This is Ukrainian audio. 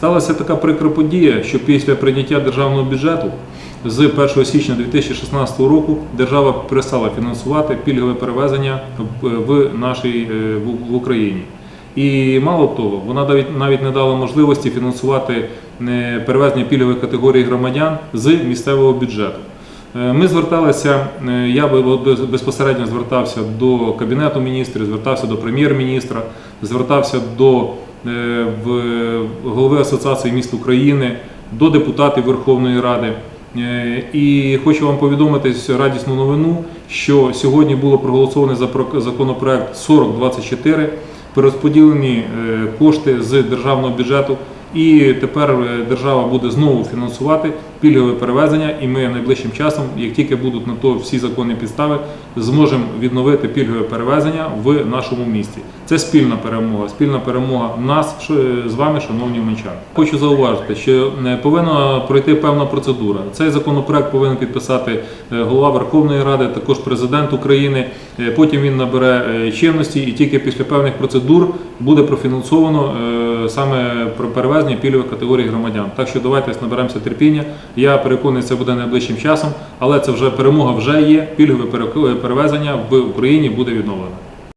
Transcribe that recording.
Сталася така прикра подія, що після прийняття державного бюджету з 1 січня 2016 року держава перестала фінансувати пільгове перевезення в- нашій е, в- Україні. І мало того, вона навіть навіть не дала можливості фінансувати е, перевезення пільгових категорій громадян з місцевого бюджету. Е, Ми зверталися, я безпосередньо звертався до Кабінету міністрів, звертався до прем'єр-міністра, звертався до голови Асоціації міст України, до депутатів Верховної Ради. Е, І хочу вам повідомити радісну новину, що сьогодні було проголосовано за про- законопроект 4024 перерозподілені е, кошти з державного бюджету. І тепер е, держава буде знову фінансувати пільгове перевезення, і ми найближчим часом, як тільки будуть на то всі законні підстави, зможемо відновити пільгове перевезення в нашому місті. Це спільна перемога, спільна перемога нас з вами, шановні менчани. Хочу зауважити, що е, повинна пройти певна процедура. Цей законопроект повинен підписати е, голова Верховної Ради, також президент України. Е, Потім він набере е, чинності, і тільки після певних процедур буде профінансовано е, саме про перевезення пільгових категорій громадян. Так що давайте наберемося терпіння. Я переконаний, це буде найближчим часом, але це вже перемога вже є. Пільгове перевезення в Україні буде відновлено.